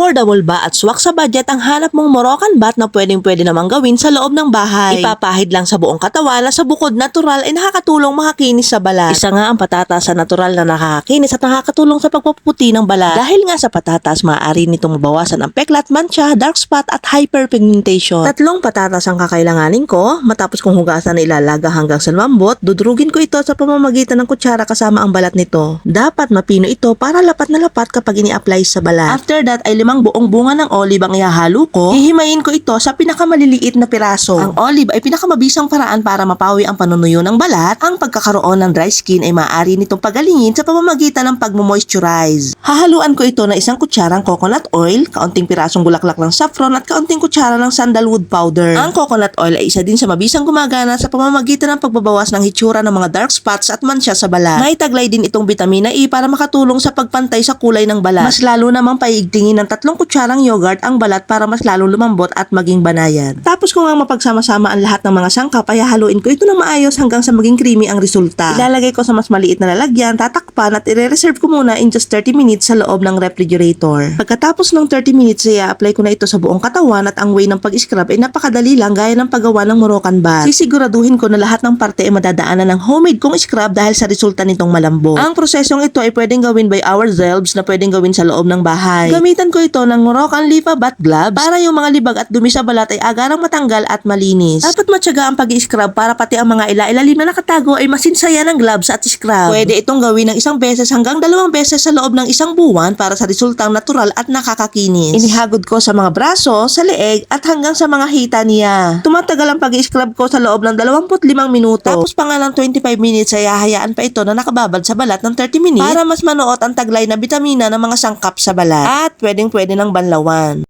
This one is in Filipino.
Affordable ba at swak sa budget ang hanap mong Moroccan bath na pwedeng pwede namang gawin sa loob ng bahay? Ipapahid lang sa buong katawan na sa bukod natural ay nakakatulong makakinis sa balat. Isa nga ang patatas sa natural na nakakakinis at nakakatulong sa pagpaputi ng balat. Dahil nga sa patatas, maaari nitong mabawasan ang peklat, mancha, dark spot at hyperpigmentation. Tatlong patatas ang kakailanganin ko. Matapos kong hugasan na ilalaga hanggang sa lumambot, dudurugin ko ito sa pamamagitan ng kutsara kasama ang balat nito. Dapat mapino ito para lapat na lapat kapag ini-apply sa balat. After that ay limang buong bunga ng olive ang ihahalo ko. Hihimayin ko ito sa pinakamaliliit na piraso. Ang olive ay pinakamabisang paraan para mapawi ang panunuyo ng balat. Ang pagkakaroon ng dry skin ay maaari nitong pagalingin sa pamamagitan ng pagmo-moisturize. Hahaluan ko ito na isang kutsarang coconut oil, kaunting pirasong bulaklak ng saffron at kaunting kutsara ng sandalwood powder. Ang coconut oil ay isa din sa mabisang gumagana sa pamamagitan ng pagbabawas ng hitsura ng mga dark spots at mansya sa balat. May taglay din itong vitamina E para makatulong sa pagpantay sa kulay ng balat. Mas lalo namang paigtingin ng tatlong kutsarang yogurt ang balat para mas lalo lumambot at maging banayan. Tapos kung ang mapagsama-sama ang lahat ng mga sangkap ay haluin ko ito ng maayos hanggang sa maging creamy ang resulta. Ilalagay ko sa mas maliit na lalagyan, tatakpan at i-reserve ko muna in just 30 minutes sa loob ng refrigerator. Pagkatapos ng 30 minutes ay apply ko na ito sa buong katawan at ang way ng pag-scrub ay napakadali lang gaya ng paggawa ng Moroccan bath. Sisiguraduhin ko na lahat ng parte ay madadaanan ng homemade kong scrub dahil sa resulta nitong malambot. Ang prosesong ito ay pwedeng gawin by ourselves na pwedeng gawin sa loob ng bahay. Gamitan ko ito ng Moroccan Lifa Bath Gloves para yung mga libag at dumi sa balat ay agarang matanggal at malinis. Dapat matyaga ang pag-scrub para pati ang mga ila-ilalim na nakatago ay masinsaya ng gloves at scrub. Pwede itong gawin ng isang beses hanggang dalawang beses sa loob ng isang buwan para sa resultang natural at nakakakinis. Inihagod ko sa mga braso, sa leeg at hanggang sa mga hita niya. Tumatagal ang pag-scrub ko sa loob ng 25 minuto. Tapos pa nga ng 25 minutes ay hahayaan pa ito na nakababad sa balat ng 30 minutes para mas manuot ang taglay na bitamina ng mga sangkap sa balat. At pwedeng pwede ng banlawan.